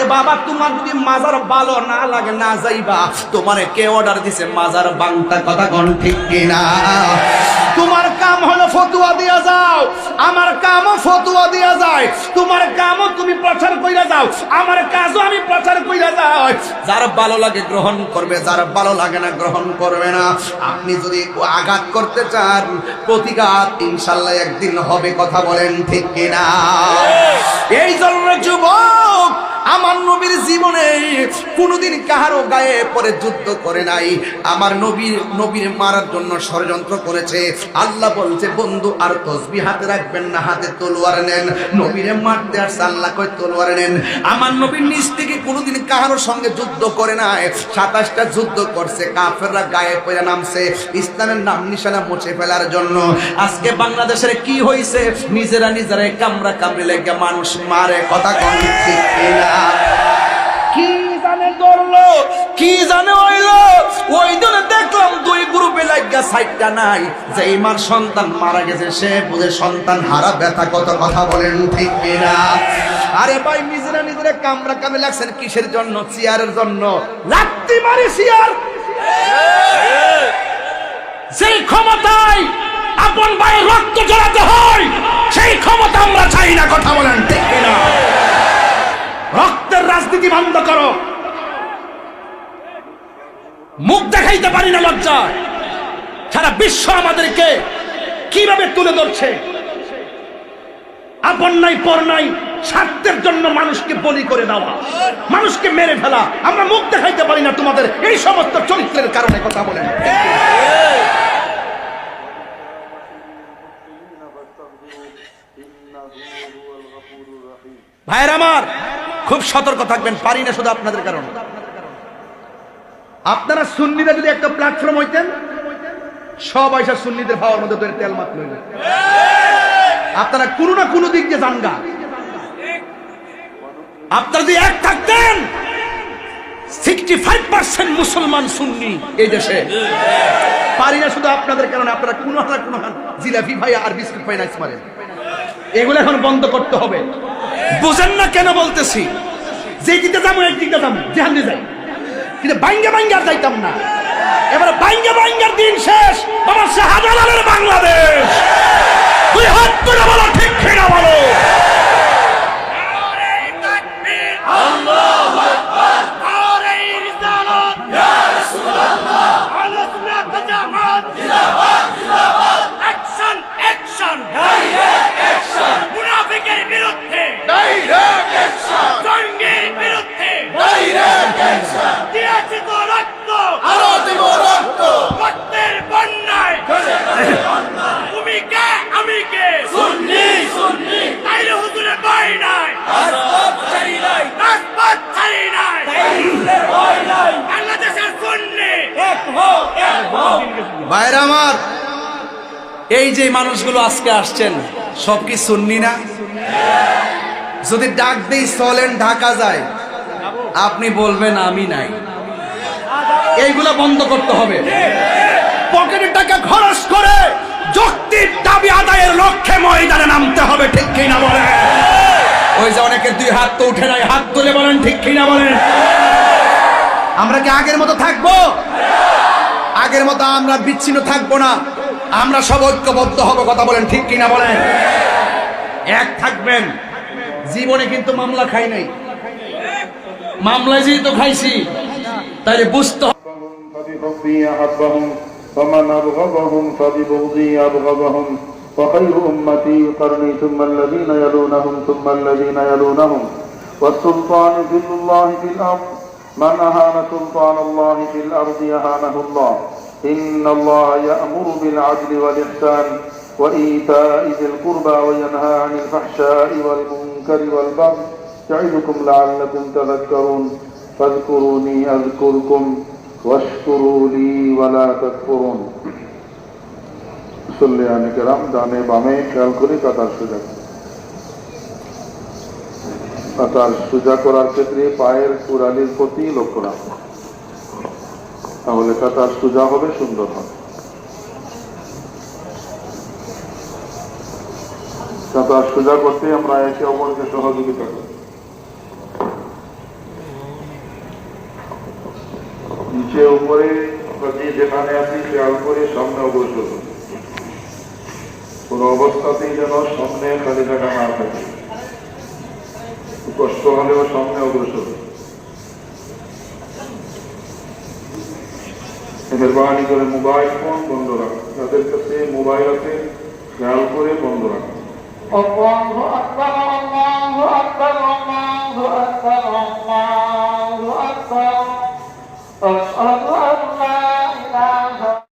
আরে বাবা, তোমার যদি মাজার ভালো না লাগে, না যাইবা। তোমারে কে অর্ডার দিছে? মাজার বাংটা কথা কোন ঠিক কিনা? তোমার কাম হলো ফতুয়া দিয়া যাও। আমার কামও ফতুয়া দিয়া যায়। তোমার কামও তুমি প্রচার কইরা যাও। আমার কাজও আমি প্রচার কইরা যাই। যার ভালো লাগে গ্রহণ করবে, যার ভালো লাগে না গ্রহণ করবে না। আপনি যদি আঘাত করতে চান, প্রতিঘাত ইনশাল্লাহ একদিন হবে, কথা বলেন ঠিক কিনা? এই জন্য যুবক আমার নবীর জীবনে কোনোদিন কাহারও গায়ে পরে যুদ্ধ করে নাই। আমার নবীর নবীর মারার জন্য ষড়যন্ত্র করেছে। আল্লাহ বলছে, বন্ধু, আর তসবি হাতে রাখবেন না, হাতে তলোয়ার নেন। নবীরে মারতে আসছে, আল্লাহ কয়, তলোয়ার নেন। আমার নবীর নিজ থেকে কোনোদিন কাহারোর সঙ্গে যুদ্ধ করে নাই। সাতাশটা যুদ্ধ করছে, কাফেররা গায়ে পড়ে নামছে, ইসলামের নাম নিশানা মুছে ফেলার জন্য। আজকে বাংলাদেশের কি হয়েছে নিজেরা নিজেরা কামরা কামড়ে লেগে মানুষ মারে, কথা কম ঠিক কিনা? কি জানে ধরলো? কি জানে হইল? ওই দিন দেখলাম দুই গ্রুপে সাইডটা নাই। যে সন্তান মারা গেছে সে বুঝে সন্তান হারা ব্যথা কত কথা বলেন ঠিক কিনা? আরে ভাই নিজেরা নিজেরা কামরা কামে লাগছেন কিসের জন্য? চেয়ারের জন্য। লাত্তি মারি চেয়ার। সেই ক্ষমতায় আপন ভাইয়ের রক্ত জড়াতে হয় সেই ক্ষমতা আমরা চাই না কথা বলেন ঠিক কিনা? রক্তের রাজনীতি বন্ধ করো। মুখ দেখাইতে পারি না লজ্জা। সারা বিশ্ব আমাদেরকে কীভাবে তুলে ধরছে? আপন নাই, পর নাই, স্বার্থের জন্য মানুষকে বলি করে দেওয়া। মানুষকে মেরে ফেলা। আমরা মুখ দেখাইতে পারি না তোমাদের। এই সমস্ত চরিত্রের কারণে কথা বলেন ভাইয়ের আমার, খুব সতর্ক থাকবেন, পারি না শুধু আপনাদের কারণে। আপনারা সুন্নিরা যদি একটা প্ল্যাটফর্ম হইতেন, সব আইসা সুন্নিদের ভাবার মধ্যে ধরে তেল মাত লইলেন আপনারা কোনো না কোনো দিক দিয়ে জানগা। আপনারা যদি এক থাকতেন সিক্সটি ফাইভ পার্সেন্ট মুসলমান সুন্নি এই দেশে। পারি না শুধু আপনাদের কারণে, আপনারা কোনো না কোনো জিলাপি ভাই আর বিস্কুট পাই নাইস মারেন এগুলো এখন বন্ধ করতে হবে। বুঝেন না কেন বলতেছি? যে দিকে যাব এক দিকে যাব যেখান দিয়ে যাই। কিন্তু বাইঙ্গা বাইঙ্গার যাইতাম না। এবার বাইঙ্গা বাইঙ্গার দিন শেষ আমার শাহজালালের বাংলাদেশ তুই হাত করে বলো ঠিক খেয়ে বলো মুনাফিকের বিরুদ্ধে জঙ্গির বিরুদ্ধে দিয়েছি তো রক্ত রক্তের বন্যায় তুমি আমি কে তাইলে হুজুরে পাই নাই। রাজপথ ছাড়ি নাই। বাংলাদেশের সুন্নি। ভাইরা আমার এই যে মানুষগুলো আজকে আসছেন সব কি শুননি না? যদি ডাক দেই চলেন ঢাকা যায়। আপনি বলবেন আমি নাই। এইগুলো বন্ধ করতে হবে। পকেটের টাকা খরচ করে যুক্তির দাবি আদায়ের লক্ষ্যে ময়দানে নামতে হবে ঠিক কিনা বলে ওই যে অনেকের দুই হাত তো উঠে নাই হাত তুলে বলেন ঠিক কিনা বলেন আমরা কি আগের মতো থাকব আগের মতো আমরা বিচ্ছিন্ন থাকব না আমরা সব ঐক্যবদ্ধ হব কথা বলেন ঠিক কিনা বলেন এক থাকবেন জীবনে কিন্তু মামলা খাই নাই মামলা যেই তো খাইছি তাই বুঝতে হবে ومن أبغضهم فببغضي أبغضهم وخير أمتي قرني ثم الذين يلونهم ثم الذين يلونهم. والسلطان ذل الله في الأرض من أهان سلطان الله في الأرض يهانه الله. إن الله يأمر بالعدل والإحسان وإيتاء ذي القربى وينهى عن الفحشاء والمنكر والبغي يعظكم لعلكم تذكرون. فاذكروني أذكركم. واشكروا لي ولا تكفرون মুসল্লি কেরাম ডানে বামে খেয়াল করে কাতার সোজা করুন। কাতার সোজা করার ক্ষেত্রে পায়ের কুড়ালির প্রতি লক্ষ্য রাখুন তাহলে কাতার সোজা হবে সুন্দর হবে কাতার সোজা করতে আমরা একে অপরকে সহযোগিতা করি যে উপরে যে যেখানে আছি, খেয়াল করে সামনে অগ্রসর কোন অবস্থাতেই যেন সামনে খালি থাকা না থাকে। কষ্ট হলেও সামনে অগ্রসর। মেহরবানি করে মোবাইল ফোন বন্ধ রাখা। যাদের কাছে মোবাইল আছে, খেয়াল করে বন্ধ রাখা। الله Oh.